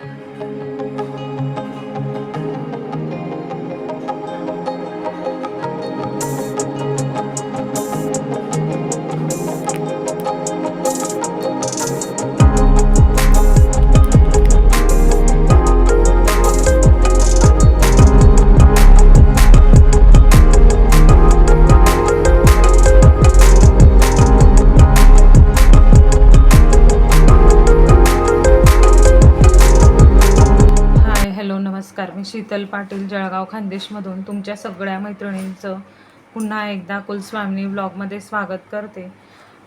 हाय नमस्कार मी शीतल पाटील जळगाव खानदेशमधून तुमच्या सगळ्या मैत्रिणींचं पुन्हा एकदा कुलस्वामिनी ब्लॉगमध्ये स्वागत करते.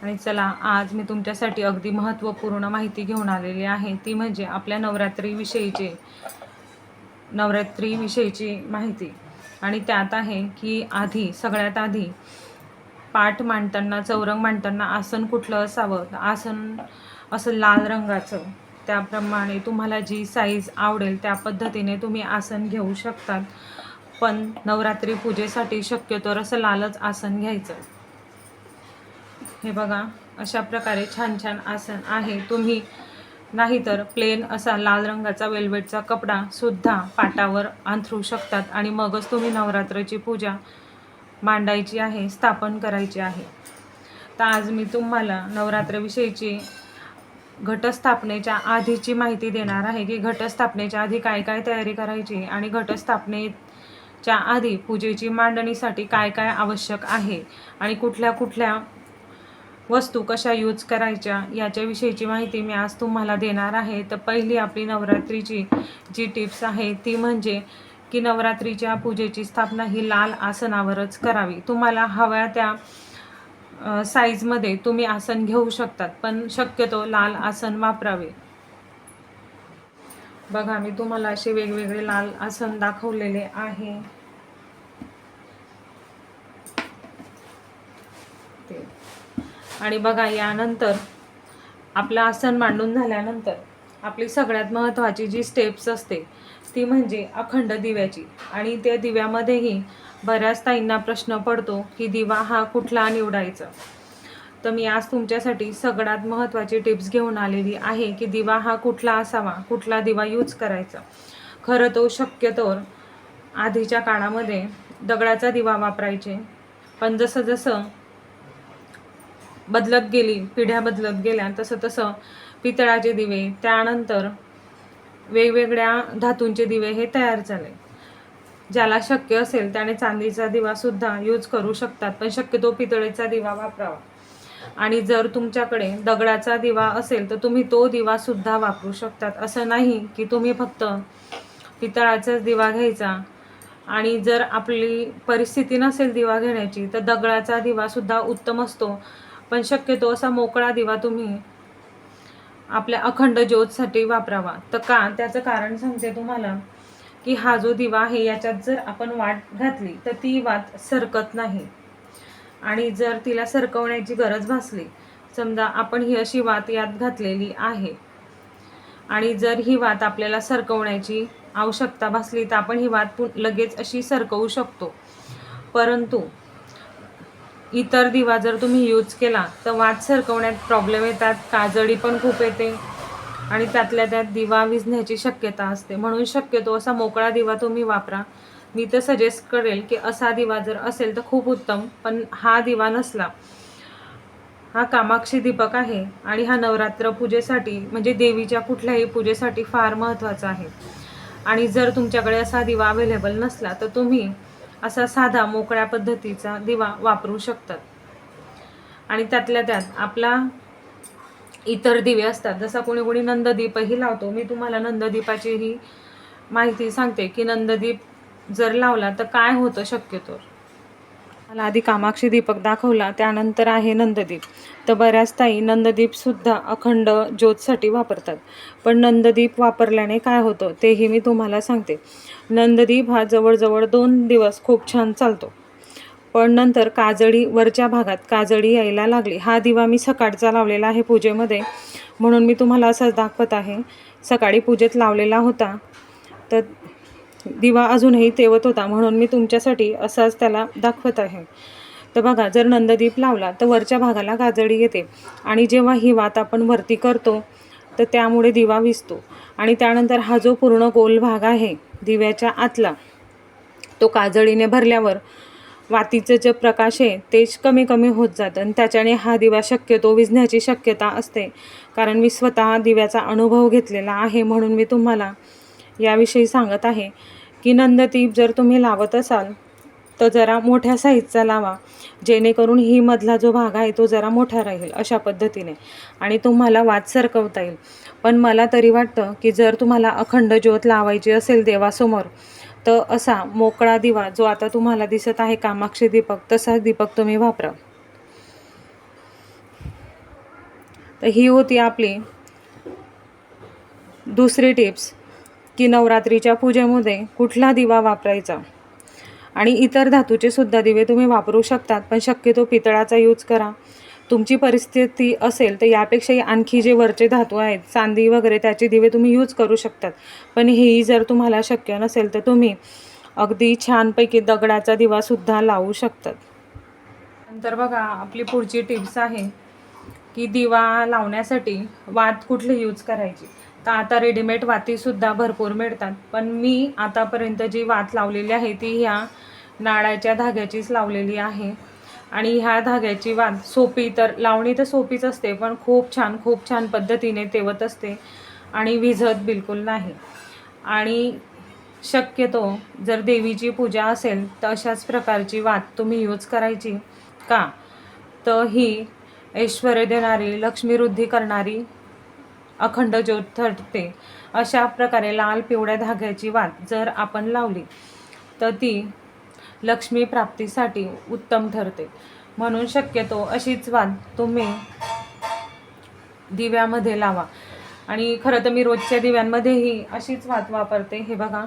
आणि चला आज मी तुमच्यासाठी अगदी महत्त्वपूर्ण माहिती घेऊन आलेली आहे. ती म्हणजे आपल्या नवरात्रीविषयीचे नवरात्रीविषयीची माहिती. आणि त्यात आहे की आधी सगळ्यात आधी पाठ मांडताना चौरंग मांडताना आसन कुठलं असावं? आसन असं लाल रंगाचं. त्याप्रमाणे तुम्हाला जी साईज आवडेल त्या पद्धतीने तुम्ही आसन घेऊ शकतात. पण नवरात्री पूजेसाठी शक्यतोवर असं लालच आसन घ्यायचं. हे बघा अशा प्रकारे छान छान आसन आहे. तुम्ही नाहीतर प्लेन असा लाल रंगाचा वेल्वेटचा कपडा सुद्धा पाटावर अंथरू शकतात आणि मगच तुम्ही नवरात्राची पूजा मांडायची आहे स्थापन करायची आहे. तर आज मी तुम्हाला नवरात्रविषयीची घटस्थापनेच्या आधीची माहिती देणार आहे की घटस्थापनेच्या आधी काय काय तयारी करायची आणि घटस्थापनेच्या आधी पूजेची मांडणीसाठी काय काय आवश्यक आहे आणि कुठल्या कुठल्या वस्तू कशा यूज करायच्या याच्याविषयीची माहिती मी आज तुम्हाला देणार आहे. तर पहिली आपली नवरात्रीची जी टिप्स आहे ती म्हणजे की नवरात्रीच्या पूजेची स्थापना ही लाल आसनावरच करावी. तुम्हाला हव्या त्या साईजमध्ये तुम्ही आसन घेऊ शकतात पण शक्यतो लाल आसन वापरावे. बघा मी तुम्हाला असे वेगवेगळे लाल आसन दाखवलेले आहे. आणि बघा यानंतर आपलं आसन मांडून झाल्यानंतर आपली सगळ्यात महत्त्वाची जी स्टेप्स असते ती म्हणजे अखंड दिव्याची. आणि त्या दिव्यामध्येही बऱ्याच ताईंना प्रश्न पडतो की दिवा हा कुठला निवडायचा? तर मी आज तुमच्यासाठी सगळ्यात महत्त्वाची टिप्स घेऊन आलेली आहे की दिवा हा कुठला असावा कुठला दिवा यूज करायचा? खरं तो शक्यतोवर आधीच्या काळामध्ये दगडाचा दिवा वापरायचे. पण जसं जसं बदलत गेली पिढ्या बदलत गेल्या तसं तसं पितळाचे दिवे त्यानंतर वेगवेगळ्या धातूंचे दिवे हे तयार झाले. ज्याला शक्य असेल त्याने चांदीचा दिवा सुद्धा यूज करू शकतात. पण शक्यतो पितळेचा दिवा वापरावा. आणि जर तुमच्याकडे दगडाचा दिवा असेल तर तुम्ही तो दिवा सुद्धा वापरू शकतात. असं नाही की तुम्ही फक्त पितळाचाच दिवा घ्यायचा. आणि जर आपली परिस्थिती नसेल दिवा घेण्याची तर दगडाचा दिवा सुद्धा उत्तम असतो. पण शक्यतो असा मोकळा दिवा तुम्ही आपल्या अखंड ज्योतसाठी वापरावा. तर का त्याचं कारण सांगते तुम्हाला. की हा जो दिवा आहे याच्यात जर आपण वाट घातली तर ती वात सरकत नाही. आणि जर तिला सरकवण्याची गरज भासली समजा आपण ही अशी वात यात घातलेली आहे आणि जर ही वात आपल्याला सरकवण्याची आवश्यकता भासली तर आपण ही वात पु लगेच अशी सरकवू शकतो. परंतु इतर दिवा जर तुम्ही यूज केला तर वात सरकवण्यात प्रॉब्लेम येतात काजळी पण खूप येते. आणि त्यातल्या त्यात दिवा विझण्याची शक्यता असते. म्हणून शक्यतो असा मोकळा दिवा तुम्ही वापरा. मी तर सजेस्ट करेल की असा दिवा जर असेल तर खूप उत्तम पण हा दिवा नसला. हा कामाक्षी दीपक आहे आणि हा नवरात्र पूजेसाठी म्हणजे देवीच्या कुठल्याही पूजेसाठी फार महत्त्वाचा आहे. आणि जर तुमच्याकडे असा दिवा अवेलेबल नसला तर तुम्ही असा साधा मोकळ्या पद्धतीचा दिवा वापरू शकतात. आणि त्यातल्या त्यात आपला इतर दिवे असतात. जसा कोणी कोणी नंददीपही लावतो. मी तुम्हाला नंददीपाची ही माहिती सांगते की नंददीप जर लावला तर काय होतं शक्यतो? मला आधी कामाक्षी दीपक दाखवला त्यानंतर आहे नंददीप. तर बऱ्याच ताई नंददीपसुद्धा अखंड ज्योतसाठी वापरतात. पण नंददीप वापरल्याने काय होतं तेही मी तुम्हाला सांगते. नंददीप हा जवळजवळ दोन दिवस खूप छान चालतो. पण नंतर काजळी वरच्या भागात काजळी यायला लागली. हा दिवा मी सकाळचा लावलेला आहे पूजेमध्ये म्हणून मी तुम्हाला असंच दाखवत आहे. सकाळी पूजेत लावलेला होता. तर दिवा अजूनही तेवत होता म्हणून मी तुमच्यासाठी असाच त्याला दाखवत आहे. तर बघा जर नंददीप लावला तर वरच्या भागाला काजळी येते. आणि जेव्हा ही वात आपण वरती करतो तर त्यामुळे दिवा विजतो आणि त्यानंतर हा जो पूर्ण गोल भाग आहे दिव्याच्या आतला तो काजळीने भरल्यावर वातीचं जे प्रकाश आहे तेच कमी कमी होत जातं. आणि त्याच्याने हा दिवा शक्यतो विझण्याची शक्यता असते. कारण मी स्वतः दिव्याचा अनुभव घेतलेला आहे म्हणून मी तुम्हाला याविषयी सांगत आहे की नंददीप जर तुम्ही लावत असाल तर जरा मोठ्या साईजचा लावा. जेणेकरून ही मधला जो भाग आहे तो जरा मोठा राहील अशा पद्धतीने. आणि तुम्हाला वाद सरकवता येईल. पण मला तरी वाटतं की जर तुम्हाला अखंड ज्योत लावायची असेल देवासमोर तर असा मोकळा दिवा जो आता तुम्हाला दिसत आहे कामाक्षी दीपक तसा दीपक तुम्ही वापरा. तर ही होती आपली दुसरी टिप्स की नवरात्रीच्या पूजेमध्ये कुठला दिवा वापरायचा. आणि इतर धातूचे सुद्धा दिवे तुम्ही वापरू शकतात पण शक्यतो पितळाचा यूज करा. तुमची परिस्थिती असेल तर यापेक्षाही आणखी जे वरचे धातू आहेत चांदी वगैरे त्याचे दिवे तुम्ही यूज करू शकतात. पण हेही जर तुम्हाला शक्य नसेल तर तुम्ही अगदी छानपैकी दगडाचा दिवासुद्धा लावू शकतात. नंतर बघा आपली पुढची टिप्स आहे की दिवा लावण्यासाठी वात कुठली यूज करायची. तर आता रेडीमेड वातीसुद्धा भरपूर मिळतात. पण मी आतापर्यंत जी वात लावलेली आहे ती ह्या नाळाच्या धाग्याचीच लावलेली आहे. आणि ह्या धाग्याची वाद सोपी तर लावणी तर सोपीच असते पण खूप छान खूप छान पद्धतीने तेवत असते आणि विझत बिलकुल नाही. आणि शक्यतो जर देवीची पूजा असेल तर अशाच प्रकारची वात तुम्ही यूज करायची का? तर ही ऐश्वर्य देणारी लक्ष्मीवृद्धी करणारी अखंड ज्योत ठरते. अशा प्रकारे लाल पिवळ्या धाग्याची वात जर आपण लावली तर ती लक्ष्मी प्राप्तीसाठी उत्तम ठरते. म्हणून शक्यतो अशीच वाद तुम्ही दिव्यामध्ये लावा. आणि खरं तर मी रोजच्या दिव्यांमध्येही अशीच वात वापरते. हे बघा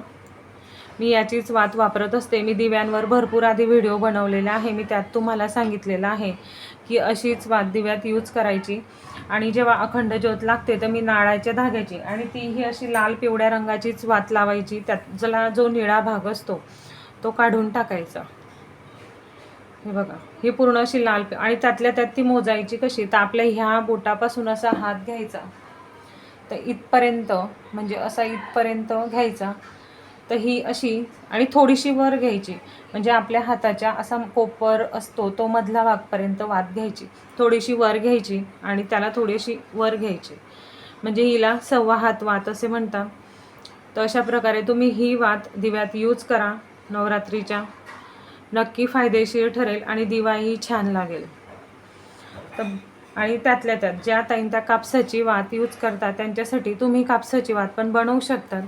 मी याचीच वात वापरत असते. मी दिव्यांवर भरपूर आधी व्हिडिओ बनवलेला आहे. मी त्यात तुम्हाला सांगितलेलं आहे की अशीच वात दिव्यात यूज करायची. आणि जेव्हा अखंड ज्योत लागते तर मी नाळाच्या धाग्याची आणि तीही अशी लाल पिवळ्या रंगाचीच वात लावायची. त्यात जला जो निळा भाग असतो तो काढून टाकायचा. हे बघा ही पूर्ण अशी लाल आणि त्यातल्या त्यात ती मोजायची कशी? तर आपल्या ह्या बोटापासून असा हात घ्यायचा. तर इथपर्यंत म्हणजे असा इथपर्यंत घ्यायचा. तर ही अशी आणि थोडीशी वर घ्यायची. म्हणजे आपल्या हाताच्या असा कोपर असतो तो मधला भागपर्यंत वात घ्यायची. थोडीशी वर घ्यायची आणि त्याला थोडीशी वर घ्यायची. म्हणजे हिला सव्वा हात वात असे म्हणतात. तर अशा प्रकारे तुम्ही ही वात दिव्यात यूज करा. नवरात्रीच्या. नक्की फायदेशीर ठरेल आणि दिवाळीही छान लागेल. तर आणि त्यातल्या त्यात ज्या ताईं त्या कापसाची वात यूज करतात त्यांच्यासाठी तुम्ही कापसाची वात पण बनवू शकतात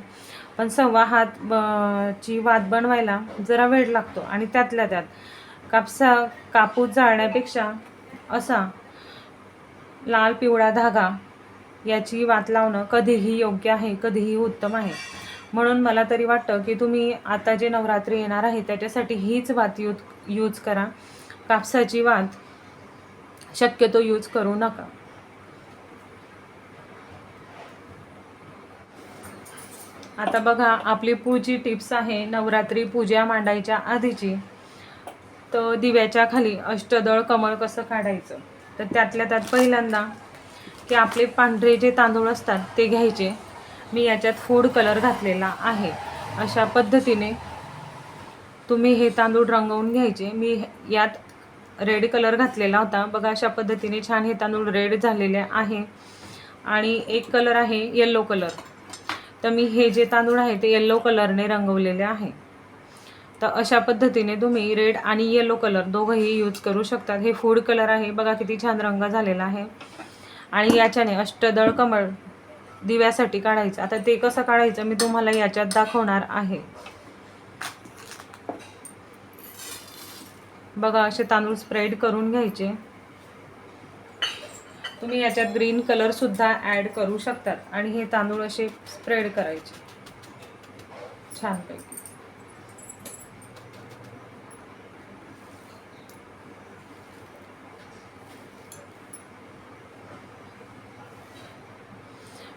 पण सव्वा हात ब- ची वात बनवायला जरा वेळ लागतो. आणि त्यातल्या त्यात कापसा कापूस जाळण्यापेक्षा असा लाल पिवळा धागा याची वात लावणं कधीही योग्य आहे कधीही उत्तम आहे. म्हणून मला तरी वाटतं की तुम्ही आता जे नवरात्री येणार आहे त्याच्यासाठी हीच वात यूज यूज करा. कापसाची वात शक्यतो यूज करू नका. आता बघा आपली पूजी टिप्स आहे नवरात्री पूजा मांडायच्या आधीची. तर दिव्याच्या खाली अष्टदळ कमळ कसं काढायचं? तर त्यातल्या त्यात पहिल्यांदा की आपले पांढरे जे तांदूळ असतात ते घ्यायचे. मी याच्यात फूड कलर घातलेला आहे. अशा पद्धतीने तुम्ही हे तांदूळ रंगवून घ्यायचे. मी यात रेड कलर घातलेला होता. बघा अशा पद्धतीने छान हे तांदूळ रेड झालेले आहे. आणि एक कलर आहे येल्लो कलर तर मी हे जे तांदूळ आहे ते येल्लो कलरने रंगवलेले आहे. तर अशा पद्धतीने तुम्ही रेड आणि येलो कलर दोघंही यूज करू शकतात. हे फूड कलर आहे. बघा किती छान रंग झालेला आहे. आणि याच्याने अष्टदळ कमळ दिव्यासाठी काढायचं. आता ते कसं काढायचं मी तुम्हाला याच्यात दाखवणार आहे. बघा असे तांदूळ स्प्रेड करून घ्यायचे. तुम्ही याच्यात ग्रीन कलर सुद्धा ॲड करू शकतात. आणि हे तांदूळ असे स्प्रेड करायचे. छानपैकी.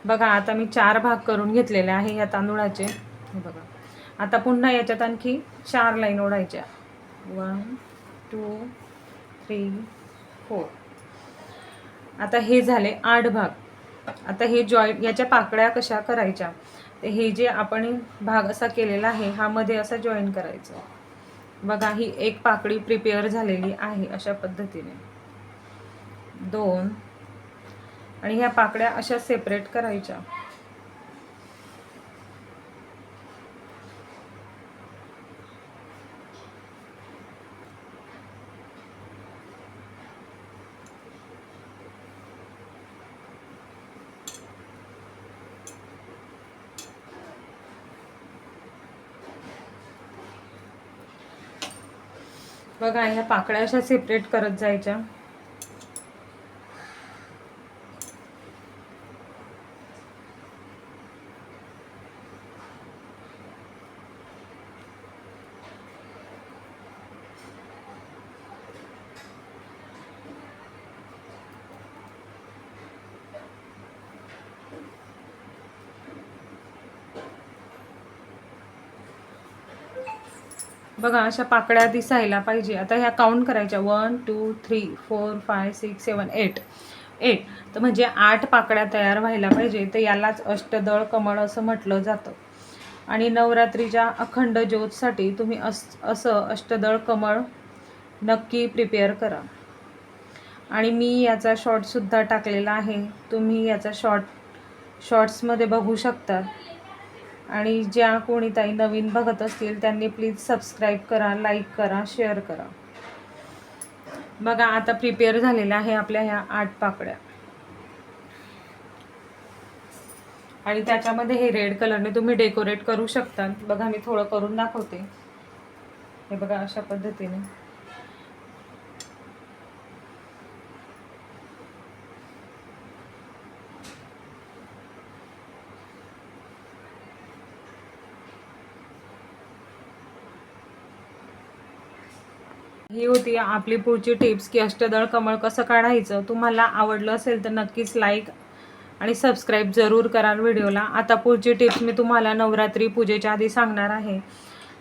बघा आता मी चार भाग करून घेतलेले आहे या तांदूळाचे. बघा. आता पुन्हा याच्यात आणखी चार लाईन ओढायच्या. वन टू थ्री फोर आता हे झाले आठ भाग. आता हे जॉईंट याच्या पाकळ्या कशा करायच्या? हे जे आपण भाग असा केलेला आहे हा मध्ये असा जॉईन करायचा. बघा ही एक पाकळी प्रिपेअर झालेली आहे अशा पद्धतीने. दोन आणि ह्या पाकळ्या अशा सेपरेट करायच्या. बघा ह्या पाकळ्या अशा सेपरेट करत जायच्या. बघा अशा पाकळ्या दिसायला पाहिजे. आता ह्या काउंट करायच्या. One two three four five six seven eight eight तर म्हणजे आठ पाकळ्या तयार व्हायला पाहिजे. तर यालाच अष्टदळ कमळ असं म्हटलं जातं. आणि नवरात्रीच्या अखंड ज्योतसाठी तुम्ही अस असं अष्टदळ कमळ नक्की प्रिपेअर करा. आणि मी याचा शॉर्टसुद्धा टाकलेला आहे. तुम्ही याचा शॉर्ट शॉर्ट्समध्ये बघू शकता. आणि ज्या कोणी ताई नवीन बघत असतील त्यांनी प्लीज सबस्क्राईब करा लाईक करा शेअर करा. बघा आता प्रिपेअर झालेल्या आहे आपल्या ह्या आठ पाकड्या आणि त्याच्यामध्ये हे रेड कलरने तुम्ही डेकोरेट करू शकता बघा मी थोडं करून दाखवते. हे बघा अशा पद्धतीने. ही होती आपली पुढची टिप्स की अष्टदळ कमळ कसं काढायचं? तुम्हाला आवडलं असेल तर नक्कीच लाईक आणि सबस्क्राईब जरूर कराल व्हिडिओला. आता पुढची टिप्स मी तुम्हाला नवरात्री पूजेच्या आधी सांगणार आहे.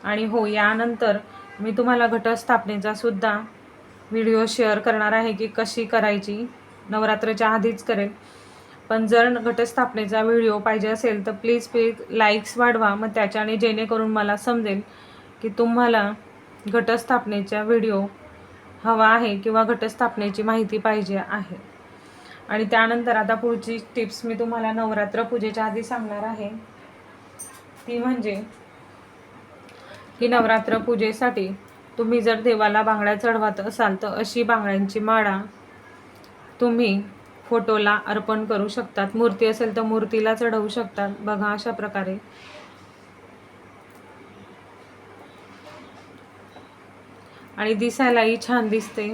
आणि हो यानंतर मी तुम्हाला घटस्थापनेचा सुद्धा व्हिडिओ शेअर करणार आहे की कशी करायची. नवरात्रीच्या आधीच करेल. पण जर घटस्थापनेचा व्हिडिओ पाहिजे असेल तर प्लीज प्लीज लाईक्स वाढवा. मग त्याच्याने जेणेकरून मला समजेल की तुम्हाला घटस्थापनेचा व्हिडिओ हवा आहे किंवा घटस्थापनेची माहिती पाहिजे आहे. आणि त्यानंतर आता पुढची टिप्स मी तुम्हाला नवरात्र पूजेच्या आधी सांगणार आहे. ती म्हणजे की नवरात्र पूजेसाठी तुम्ही जर देवाला बांगड्या चढवत असाल तर अशी बांगड्यांची माळा तुम्ही फोटोला अर्पण करू शकतात. मूर्ती असेल तर मूर्तीला चढवू शकतात. बघा अशा प्रकारे. आणि दिसायलाही छान दिसते.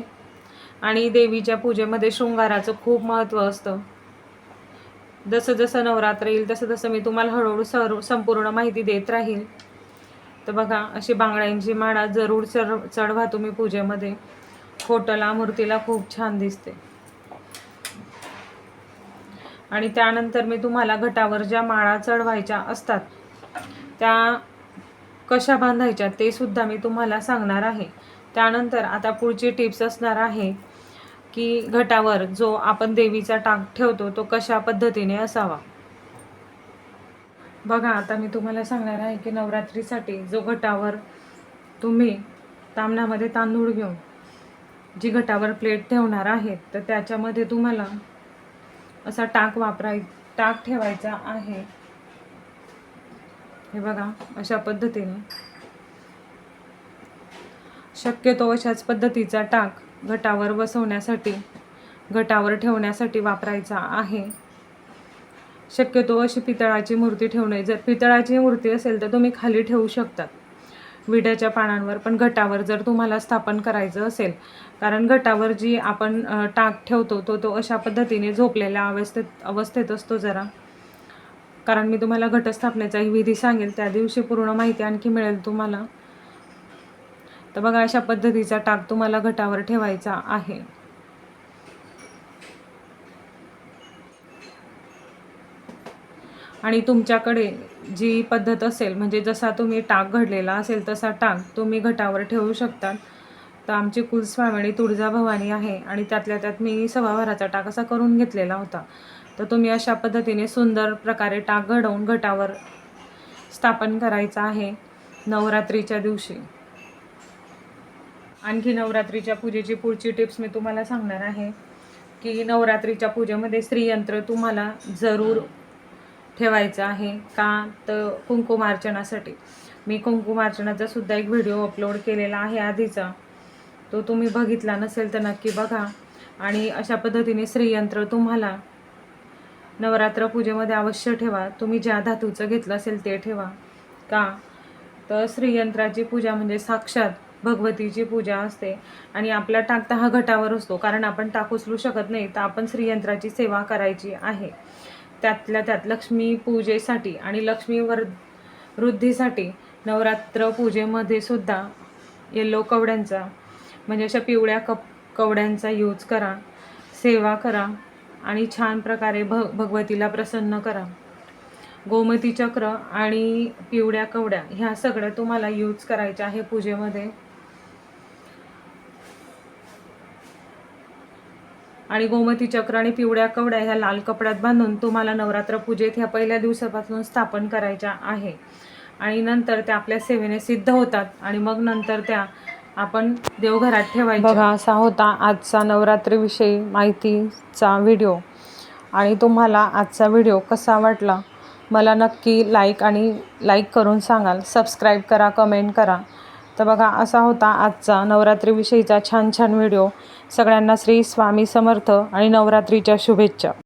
आणि देवीच्या पूजेमध्ये शृंगाराचं खूप महत्त्व असतं. जसं जसं नवरात्र येईल तसं तसं मी तुम्हाला हळूहळू सर्व संपूर्ण माहिती देत राहील. तर बघा अशी बांगड्यांची माळा जरूर चढ चढवा तुम्ही पूजेमध्ये. फोटोला मूर्तीला खूप छान दिसते. आणि त्यानंतर मी तुम्हाला घटावर ज्या माळा चढवायच्या असतात त्या कशा बांधायच्या ते सुद्धा मी तुम्हाला सांगणार आहे. त्यानंतर आता पुढची टिप्स असणार आहे की घटावर जो आपण देवीचा टाक ठेवतो तो कशा पद्धतीने असावा. बघा आता मी तुम्हाला सांगणार आहे की नवरात्रीसाठी जो घटावर तुम्ही तांबण्यामध्ये तांदूळ घेऊन जी घटावर प्लेट ठेवणार आहेत तर त्याच्यामध्ये तुम्हाला असा टाक वापराय टाक ठेवायचा आहे. हे बघा अशा पद्धतीने. शक्यतो अशाच पद्धतीचा टाक घटावर बसवण्यासाठी घटावर ठेवण्यासाठी वापरायचा आहे. शक्यतो अशी पितळाची मूर्ती ठेवणे जर पितळाची मूर्ती असेल तर तुम्ही खाली ठेवू शकतात विड्याच्या पानांवर पण घटावर जर तुम्हाला स्थापन करायचं असेल कारण घटावर जी आपण टाक ठेवतो तो तो अशा पद्धतीने झोपलेल्या अवस्थेत अवस्थेत असतो जरा. कारण मी तुम्हाला घटस्थापनेचाही विधी सांगेल त्या दिवशी पूर्ण माहिती आणखी मिळेल तुम्हाला. तर बघा अशा पद्धतीचा टाक तुम्हाला घटावर ठेवायचा आहे. आणि तुमच्याकडे जी पद्धत असेल म्हणजे जसा तुम्ही टाक घडलेला असेल तसा टाक तुम्ही घटावर ठेवू शकता. तर आमची कुलस्वामिनी तुळजाभवानी आहे आणि त्यातल्या त्यात मी सभाभराचा टाक असा करून घेतलेला होता. तर तुम्ही अशा पद्धतीने सुंदर प्रकारे टाक घडवून घटावर स्थापन करायचं आहे नवरात्रीच्या दिवशी. आणखी नवरात्रीच्या पूजेची पुढची टिप्स मी तुम्हाला सांगणार आहे की नवरात्रीच्या पूजेमध्ये स्त्रीयंत्र तुम्हाला जरूर ठेवायचं आहे का तर कुंकुमार्चनासाठी मी कुंकुमार्चनाचा सुद्धा एक व्हिडिओ अपलोड केलेला आहे आधीचा. तो तुम्ही बघितला नसेल तर नक्की बघा. आणि अशा पद्धतीने श्रीयंत्र तुम्हाला नवरात्र पूजेमध्ये अवश्य ठेवा. तुम्ही ज्या धातूचं घेतलं असेल ते ठेवा. का? तर श्रीयंत्राची पूजा म्हणजे साक्षात भगवतीची पूजा असते आणि आपला टाकता हा घटावर असतो कारण आपण टाक उचलू शकत नाही तर आपण श्रीयंत्राची सेवा करायची आहे. त्यातल्या त्यात लक्ष्मी पूजेसाठी आणि लक्ष्मी वर वृद्धीसाठी नवरात्र पूजेमध्ये सुद्धा येल्लो कवड्यांचा म्हणजे अशा पिवळ्या कप कवड्यांचा यूज करा सेवा करा आणि छान प्रकारे भ भगवतीला प्रसन्न करा. गोमती चक्र आणि पिवळ्या कवड्या ह्या सगळ्या तुम्हाला यूज करायच्या आहे पूजेमध्ये. आणि गोमती चक्र आणि पिवळ्या कवड्या ह्या लाल कपड्यात बांधून तुम्हाला नवरात्र पूजेत ह्या पहिल्या दिवसापासून स्थापन करायच्या आहे. आणि नंतर त्या आपल्या सेवेने सिद्ध होतात आणि मग नंतर त्या आपण देवघरात ठेवायच्या. बघा असा होता आजचा नवरात्रीविषयी माहितीचा व्हिडिओ. आणि तुम्हाला आजचा व्हिडिओ कसा वाटला? मला नक्की लाईक आणि लाईक करून सांगाल. सबस्क्राईब करा कमेंट करा. तर बघा असा होता आजचा नवरात्रीविषयीचा छान छान व्हिडिओ. सगळ्यांना श्री स्वामी समर्थ आणि नवरात्रीच्या शुभेच्छा.